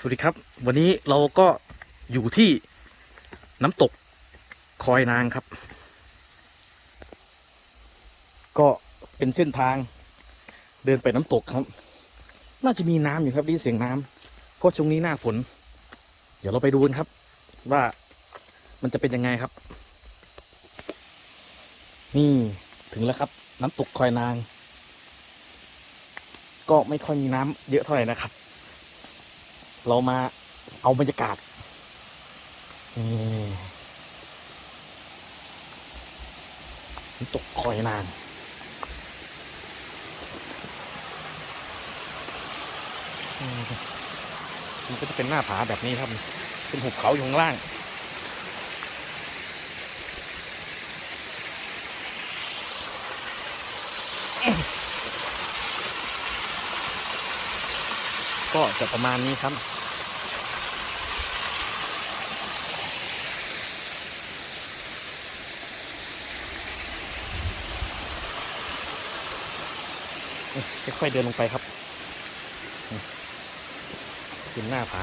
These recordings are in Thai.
สวัสดีครับ วันนี้เราก็อยู่ที่น้ำตกคอยนางครับ ก็เป็นเส้นทางเดินไปน้ำตกครับ น่าจะมีน้ำอยู่ครับได้เสียงน้ำเพราะช่วงนี้หน้าฝน เดี๋ยวเราไปดูกันครับ ว่ามันจะเป็นยังไงครับ นี่ถึงแล้วครับ น้ำตกคอยนาง ก็ไม่ค่อยมีน้ำเยอะเท่าไหร่นะครับ เรามาเอาบรรยากาศนี่ตกคอยนางอืมมันก็จะเป็นหน้าผาแบบนี้ครับเป็นหุบเขาอยู่ข้างล่าง ก็จะประมาณนี้ครับ ค่อยๆเดินลงไปครับ ขึ้นหน้าผา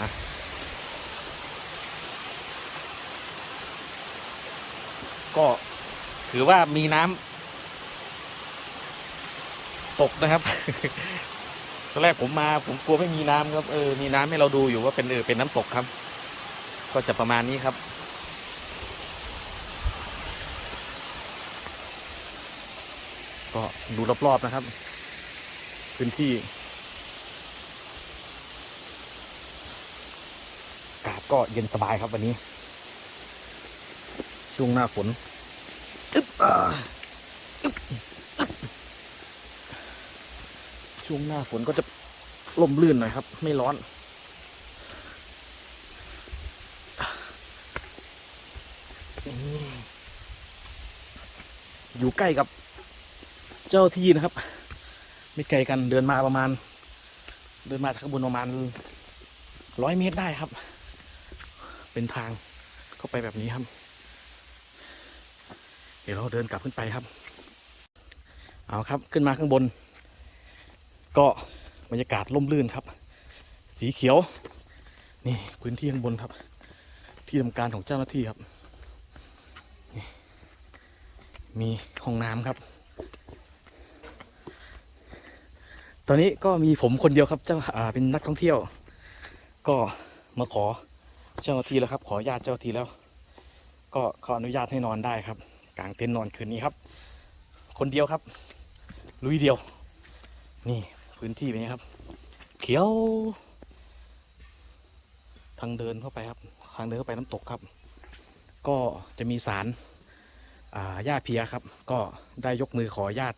ก็ถือว่ามีน้ำตกนะครับ ตอนแรกผมมาผมกลัวไม่มีน้ำครับเออมีน้ำให้เราดูอยู่ว่าเป็นเออเป็นน้ำตกครับ ก็จะประมาณนี้ครับ ก็ดูรอบๆนะครับ พื้นที่อากาศก็เย็นสบายครับวันนี้ ช่วงหน้าฝนอึ๊บอ่าอึ๊บอึ๊บ ช่วงหน้าฝนก็จะลมลื่นหน่อยครับ ไม่ร้อน อยู่ใกล้กับเจ้าที่นะครับ ไม่ไกลกันเดินมาประมาณ เดินมาข้างบนประมาณร้อยเมตรได้ครับ เป็นทางเข้าไปแบบนี้ครับ เดี๋ยวเราเดินกลับขึ้นไปครับ เอาครับขึ้นมาข้างบน ก็บรรยากาศร่มรื่นครับ สีเขียว นี่พื้นที่ข้างบนครับ ที่ทำการของเจ้าหน้าที่ครับ มีห้องน้ำครับ ตอนนี้ก็มีผมคนเดียวครับเจ้าอาเป็นนักท่องเที่ยว ก็มาขอเจ้าหน้าที่แล้วครับ ขอญาตเจ้าหน้าที่แล้ว ก็เขาอนุญาตให้นอนได้ครับกางเต็นท์นอนคืนนี้ครับ คนเดียวครับ ลุยเดียว นี่ พื้นที่เป็นไงครับ เขียว ทางเดินเข้าไปครับ ทางเดินเข้าไปน้ำตกครับ ก็จะมีสารญาติเพียครับ ก็ได้ยกมือขอญาติ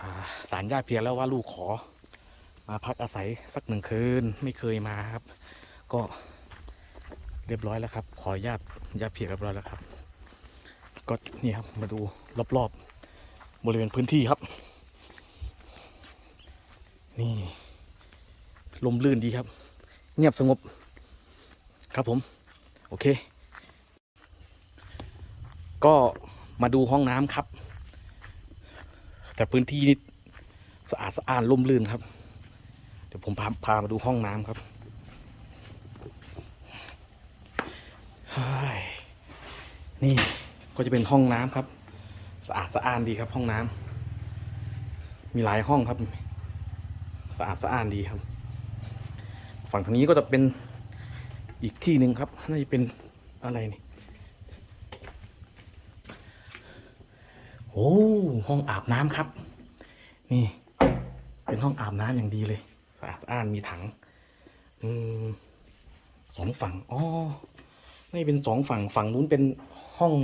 อ่าสารญาติเพียแล้วว่าลูกขอมาพักอาศัยสักหนึ่งคืนไม่เคยมาครับ ก็เรียบร้อยแล้วครับ ขอญาตญาติเพียเรียบร้อยแล้วครับ ก็นี่ครับมาดูรอบๆบริเวณพื้นที่ครับ นี่ ลมลื่นดีครับ เงียบสงบ ครับผม โอเค ก็มาดูห้องน้ำครับ แต่พื้นที่นี่สะอาดสะอ้านร่มรื่นครับ เดี๋ยวผมพาพามาดูห้องน้ำครับนี่ก็จะเป็นห้องน้ำครับ สะอาดสะอ้านดีครับห้องน้ำมีหลายห้องครับ สะอาดสะอ้านดีครับ ฝั่งทางนี้ก็จะเป็นอีกที่หนึ่งครับน่าจะเป็นอะไรนี่โอ้ห้องอาบน้ำครับ นี่ เป็นห้องอาบน้ำอย่างดีเลยสะอาดสะอ้านมีถัง อืมสองฝั่งอ๋อไม่เป็นสองฝั่งฝั่งนู้นเป็นห้อง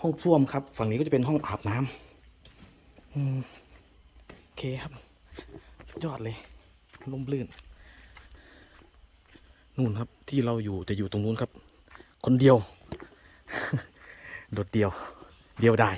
ห้องส้วมครับ ฝั่งนี้ก็จะเป็นห้องอาบน้ำอืมโอเคครับ ยอดเลยลมลื่น นู่นครับที่เราอยู่จะอยู่ตรงนู้นครับ คนเดียว โดดเดียว เดียวได้